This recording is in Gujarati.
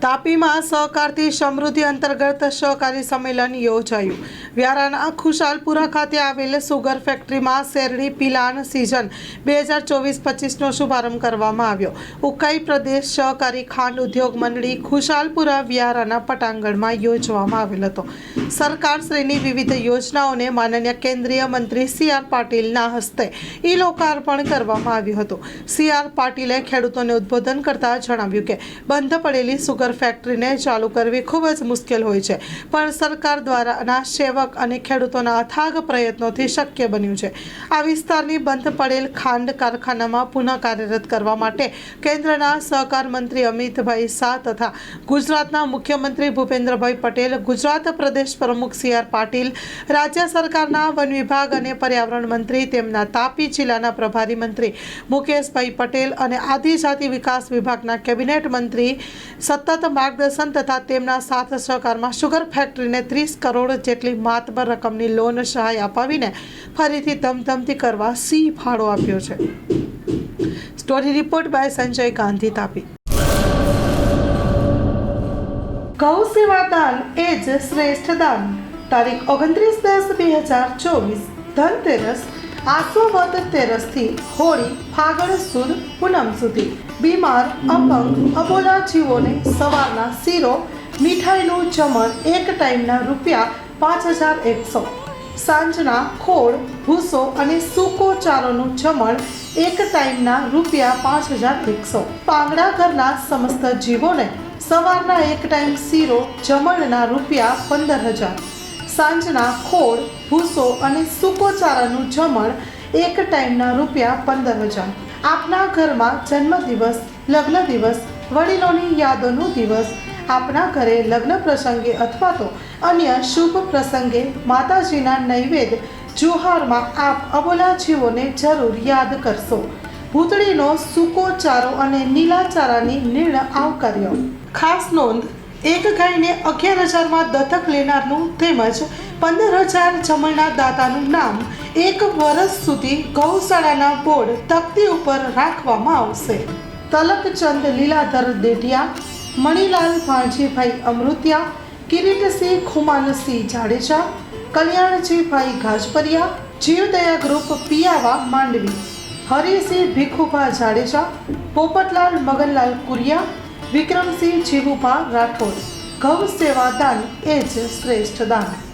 તાપીમાં સહકારથી સમૃદ્ધિ અંતર્ગત સહકારી સંમેલન યોજાયું. વ્યારાના ખુશાલપુરા ખાતે આવેલ સુગર ફેક્ટરીમાં શેરડી પિલાન સિઝન બે હજાર ચોવીસ પચીસનો શુભારંભ કરવામાં આવ્યો. ઉકાઈ પ્રદેશ સહકારી ખાંડ ઉદ્યોગ મંડળી ખુશાલપુરા વ્યારાના પટાંગણમાં યોજવામાં આવેલ હતો. સરકારશ્રીની વિવિધ યોજનાઓને માનનીય કેન્દ્રીય મંત્રી સી આર પાટીલના હસ્તે ઈ લોકાર્પણ કરવામાં આવ્યું હતું. સી આર પાટીલે ખેડૂતોને ઉદ્બોધન કરતા જણાવ્યું કે, બંધ પડેલી સુગર ફેક્ટરીને ચાલુ કરવી ખૂબ જ મુશ્કેલ હોય છે. પણ સરકાર દ્વારા અનાજ સેવક અને ખેડૂતોના અથાગ પ્રયત્નોથી શક્ય બન્યું છે. આ વિસ્તારની બંધ પડેલ ખાંડ કારખાનામાં પુનઃ કાર્યરત કરવા માટે કેન્દ્રના સહકાર મંત્રી અમિતભાઈ શાહ તથા ગુજરાતના મુખ્યમંત્રી ભૂપેન્દ્રભાઈ પટેલ, ગુજરાત પ્રદેશ પ્રમુખ સી આર પાટીલ, રાજ્ય સરકારના વન વિભાગ અને પર્યાવરણ મંત્રી, તેમના તાપી જિલ્લાના પ્રભારી મંત્રી મુકેશભાઈ પટેલ અને આદિજાતિ વિકાસ વિભાગના કેબિનેટ મંત્રી સતત માર્ગદર્શન તથા તેમના સાથ સહકારમાં સુગર ફેક્ટરીને ત્રીસ કરોડ જેટલી માતબર રકમની લોન સહાય અપાવીને ફરીથી ધમધમતી કરવા સી ફાળો આપ્યો છે. Story report by Sanjay Gandhi Tapi. ગૌ સેવા દાન એ જ શ્રેષ્ઠ દાન. તારીખ ઓગણત્રીસ દસ બે હજાર ચોવીસ, ધનતેરસ આસો વદ તેરસથી હોળી ફાગણ સુદ પૂનમ સુધી. બીમાર, અપંગ, અબોલા જીવોને સવારના શીરો, મીઠાઈનું જમણ એક ટાઈમના રૂપિયા પાંચ હજાર એકસો. સાંજના ખોળ, ભૂસો અને સૂકો ચારોનું જમણ એક ટાઈમના રૂપિયા પાંચ હજાર એકસો. પાંગડા ઘરના સમસ્ત જીવોને સવારના એક ટાઈમ શીરો, જમણના રૂપિયા પંદર હજાર. સાંજના ખોળ ભૂસો અને સૂકો ચારાનું જમણ એક ટાઈમના રૂપિયા પંદર હજાર. આપના ઘરમાં જન્મદિવસ, લગ્ન દિવસ, વડીલોની યાદોનો દિવસ, આપના ઘરે લગ્ન પ્રસંગે અથવા તો અન્ય શુભ પ્રસંગે માતાજીના નૈવેદ્ય જુહારમાં આપ અબોલા જીવોને જરૂર યાદ કરશો. ભૂતળીનો સૂકો ચારો અને નીલા ચારાની નિર્ણય આવકાર્યો. ખાસ નોંધ એક ગાયને અગિયાર હજારમાં દત્તક લેનારનું તેમજ પંદર હજાર જમણના દાતાનું નામ એક વર્ષ સુધી ગૌશાળાના બોર્ડ તકતી ઉપર રાખવામાં આવશે. તલકચંદ લીલાધર દેઢિયા મણિલાલ ભાણજીભાઈ અમૃતિયા, કિરીટસિંહ ખુમાનસિંહ જાડેજા, કલ્યાણજીભાઈ ગાજપરિયા જીવદયા ગ્રુપ પિયાવા માંડવી, હરિસિંહ ભીખુભા જાડેજા, પોપટલાલ મગનલાલ કુરિયા વિક્રમસિંહ જીવુભા રાઠોડ ગૌ સેવા દાન એ જ શ્રેષ્ઠ દાન.